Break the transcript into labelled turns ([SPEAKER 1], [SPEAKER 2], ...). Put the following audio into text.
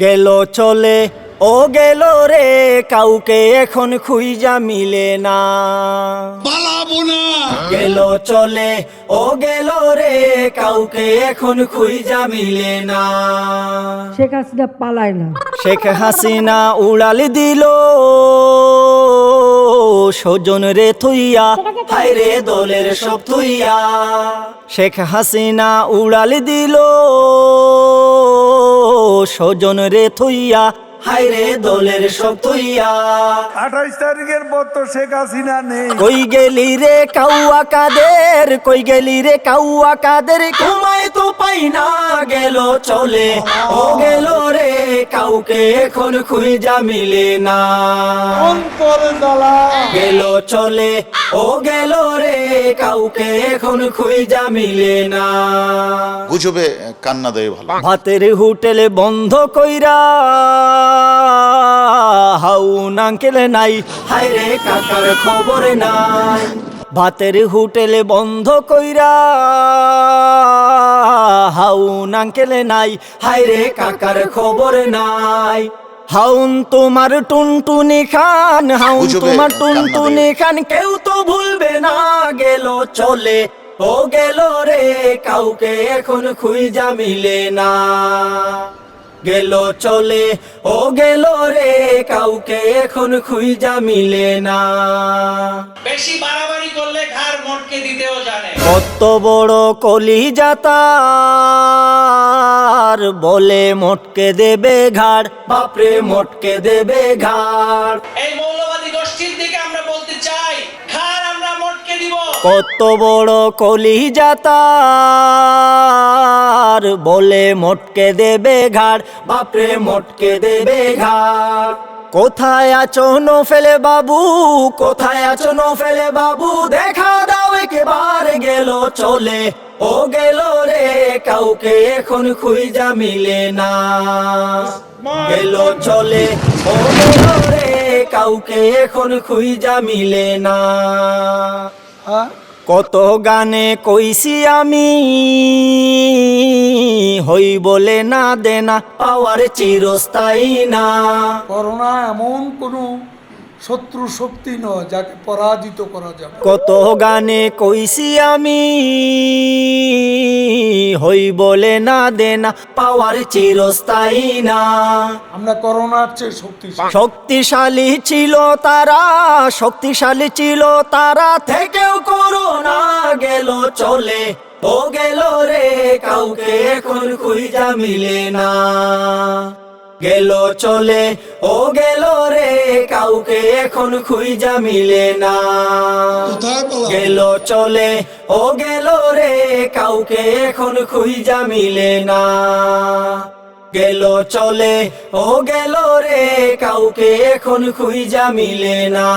[SPEAKER 1] গেল চলে ও গেল রে কাউকে এখন খুইজা মিলে না।
[SPEAKER 2] পালাবো না।
[SPEAKER 1] গেল চলে ও গেল রে কাউকে এখন খুইজা মিলে না।
[SPEAKER 3] শেখ হাসিনা পালায় না।
[SPEAKER 1] শেখ হাসিনা উড়াল দিল সজন রে থুইয়া হায় রে দলের সব থুইয়া। শেখ হাসিনা উড়াল দিল সজন রে থইয়া হায় রে দলের সব থইয়া।
[SPEAKER 4] আঠাইশ তারিখের পর তো শেখ হাসিনা নেই।
[SPEAKER 1] কই গেলি রে কাউয়া কাদের কই গেলি রে কাউয়া কাদের? ঘুমায় তো পাই না গেল চলে ও গেল রে কাউকে এখন খুঁজা মিলে না। গেল চলে ও গেল রে কাউকে এখন খুঁজা মিলে না।
[SPEAKER 2] বুঝবে কান্না দেয় ভালো।
[SPEAKER 1] ভাতের হোটেল বন্ধ কইরা হাউন আঙ্কেল নাই হায় রে কাকার খবর নাই। ভাতের হোটেল বন্ধ কইরা হাউন কেলে নাই হাইরে কাকার খবর নাই। হাউন তোমার টুনটুনি খান হাউন তোমার টুনটুনি খান কেউ তো ভুলবে না গেল চলে ও গেল রে কাউকে এখন খুঁজা মিলে না। গেল চলে ও গেল রে কাউকে এখন খুঁজা মিলে না।
[SPEAKER 5] বেশি বাড়াবাড়ি করলে ঘর মটকে দিতেও জানে।
[SPEAKER 1] কত বড় কলি যাতার বলে মটকে দেবে ঘাড় বাপরে মটকে দেবে ঘাড়।
[SPEAKER 5] এই মৌলবাদী গোষ্ঠীর দিকে আমরা বলতে চাই ঘাড় আমরা মোটকে দিব
[SPEAKER 1] কত বড় কলি যাতার বলে মোটকে দেবে ঘাড়, বাপরে মোটকে দেবে ঘাড়। কোথায় আছো নো ফেলে বাবু, কোথায় আছো নো ফেলে বাবু, দেখা দাও একেবার গেল চলে। ও গেল রে, কাউকে এখন খুঁজা মিলে না। গেল চলে, ও গেল রে, কাউকে এখন খুঁজা মিলে না। কত গানে কইছি আমি হই বলে না দেনা পাওয়ার চিরস্থায়ী না।
[SPEAKER 4] করোনা এমন কোনো শত্রু শক্তি নয় যাকে পরাজিত করা যাবে।
[SPEAKER 1] কত গানে কইছি আমি হই বলে না দেনা পাওয়ার চিরস্থায়ী না।
[SPEAKER 4] আমরা করোনার চেয়ে শক্তিশালী।
[SPEAKER 1] শক্তিশালী ছিল তারা শক্তিশালী ছিল তারা থেকেও করোনা গেল চলে। ও গেল রে কাউকে এখন খুঁজা মিলে না। গেল চলে ও গেল রে কাউকে এখন খুঁজা মিলে না। গেল চলে ও গেল রে কাউকে এখন খুঁজা মিলে না। গেল চলে ও গেল রে কাউকে এখন খুঁজা মিলে না।